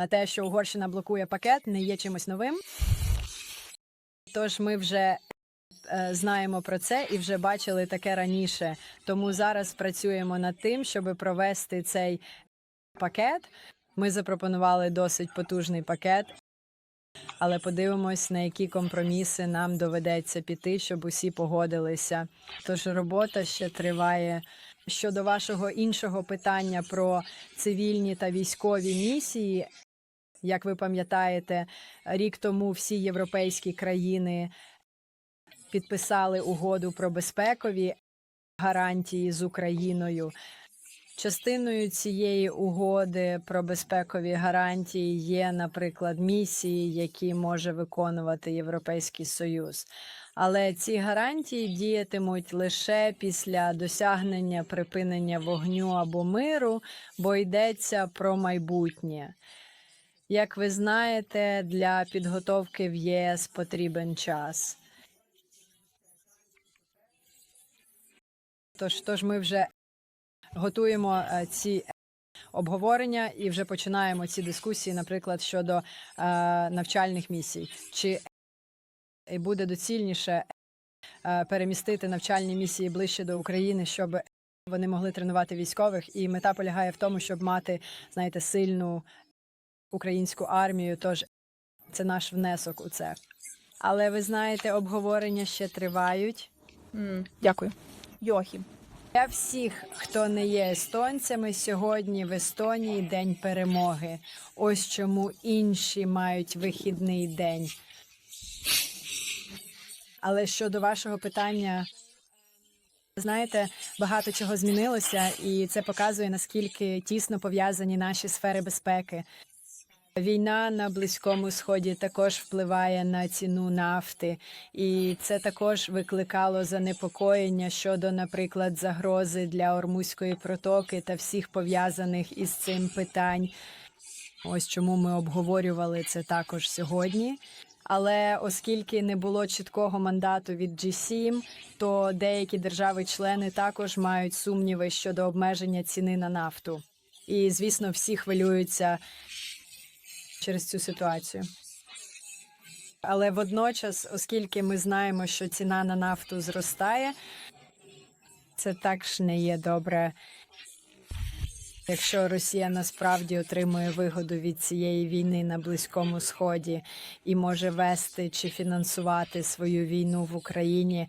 А те, що Угорщина блокує пакет, не є чимось новим. Тож ми вже е, знаємо про це і вже бачили таке раніше. Тому зараз працюємо над тим, щоб провести цей пакет. Ми запропонували досить потужний пакет, але подивимось, на які компроміси нам доведеться піти, щоб усі погодилися. Тож робота ще триває. Щодо вашого іншого питання про цивільні та військові місії, як ви пам'ятаєте, рік тому всі європейські країни підписали угоду про безпекові гарантії з Україною. Частиною цієї угоди про безпекові гарантії є, наприклад, місії, які може виконувати Європейський Союз. Але ці гарантії діятимуть лише після досягнення припинення вогню або миру, бо йдеться про майбутнє. Як ви знаєте, для підготовки в ЄС потрібен час. Тож, тож ми вже готуємо е, ці обговорення і вже починаємо ці дискусії, наприклад, щодо е, навчальних місій. Чи буде доцільніше е, перемістити навчальні місії ближче до України, щоб вони могли тренувати військових? І мета полягає в тому, щоб мати, знаєте, сильну українську армію. Тож це наш внесок у це. Але ви знаєте, обговорення ще тривають. М, Дякую. Йохім. Для всіх, хто не є естонцями, сьогодні в Естонії день перемоги. Ось чому інші мають вихідний день. Але щодо вашого питання, знаєте, багато чого змінилося, і це показує наскільки тісно пов'язані наші сфери безпеки. Війна на близькому сході також впливає на ціну нафти, і це також викликало занепокоєння щодо, наприклад, загрози для Ормузької протоки та всіх пов'язаних із цим питань. Ось чому ми обговорювали це також сьогодні. Але оскільки не було чіткого мандату від G7, то деякі держави-члени також мають сумніви щодо обмеження ціни на нафту. І звісно, всі хвилюються через цю ситуацію. Але водночас, оскільки ми знаємо, що ціна на нафту зростає, це також не є добре. Якщо Росія насправді отримує вигоду від цієї війни на Близькому Сході і може вести чи фінансувати свою війну в Україні,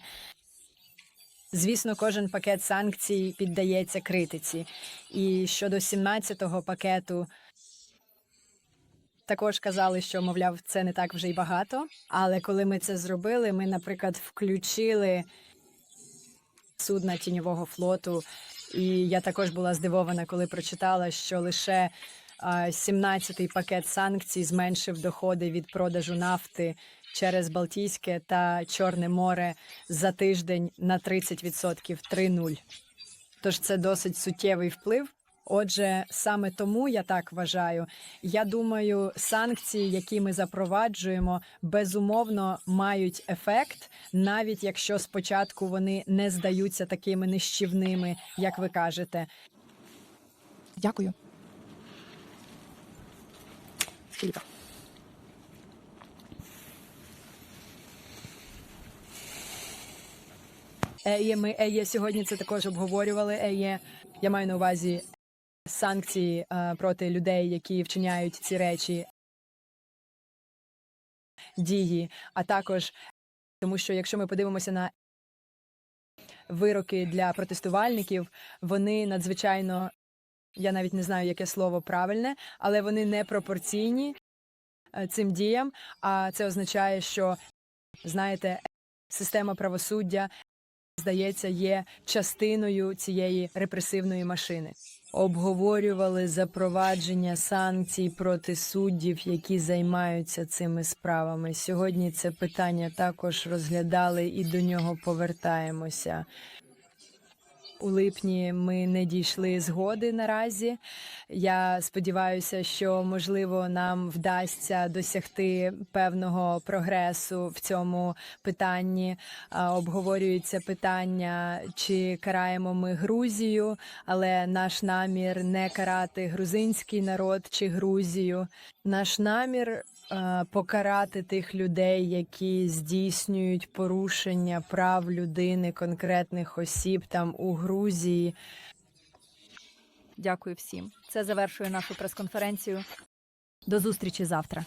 звісно, кожен пакет санкцій піддається критиці. І щодо 17-го пакету також казали, що мовляв, це не так вже й багато. Але коли ми це зробили, ми, наприклад, включили судна тіньового флоту. І я також була здивована, коли прочитала, що лише а, 17-й пакет санкцій зменшив доходи від продажу нафти через Балтійське та Чорне море за тиждень на 30% 3-0. Тож це досить суттєвий вплив. Отже, саме тому я так вважаю. Я думаю, санкції, які ми запроваджуємо, безумовно мають ефект, навіть якщо спочатку вони не здаються такими нищівними, як ви кажете. Дякую. Еє, ми Еє сьогодні це також обговорювали. Еє, я маю на увазі санкції е, проти людей, які вчиняють ці речі дії, а також тому, що якщо ми подивимося на вироки для протестувальників, вони надзвичайно, я навіть не знаю, яке слово правильне, але вони не пропорційні е, цим діям. А це означає, що знаєте, система правосуддя здається, є частиною цієї репресивної машини. Обговорювали запровадження санкцій проти суддів, які займаються цими справами. Сьогодні це питання також розглядали і до нього повертаємося. У липні ми не дійшли згоди наразі. Я сподіваюся, що можливо нам вдасться досягти певного прогресу в цьому питанні. Обговорюється питання, чи караємо ми Грузію, але наш намір не карати грузинський народ чи Грузію. Наш намір покарати тих людей, які здійснюють порушення прав людини, конкретних осіб там у Грузії. Дякую всім. Це завершує нашу прес-конференцію. До зустрічі завтра.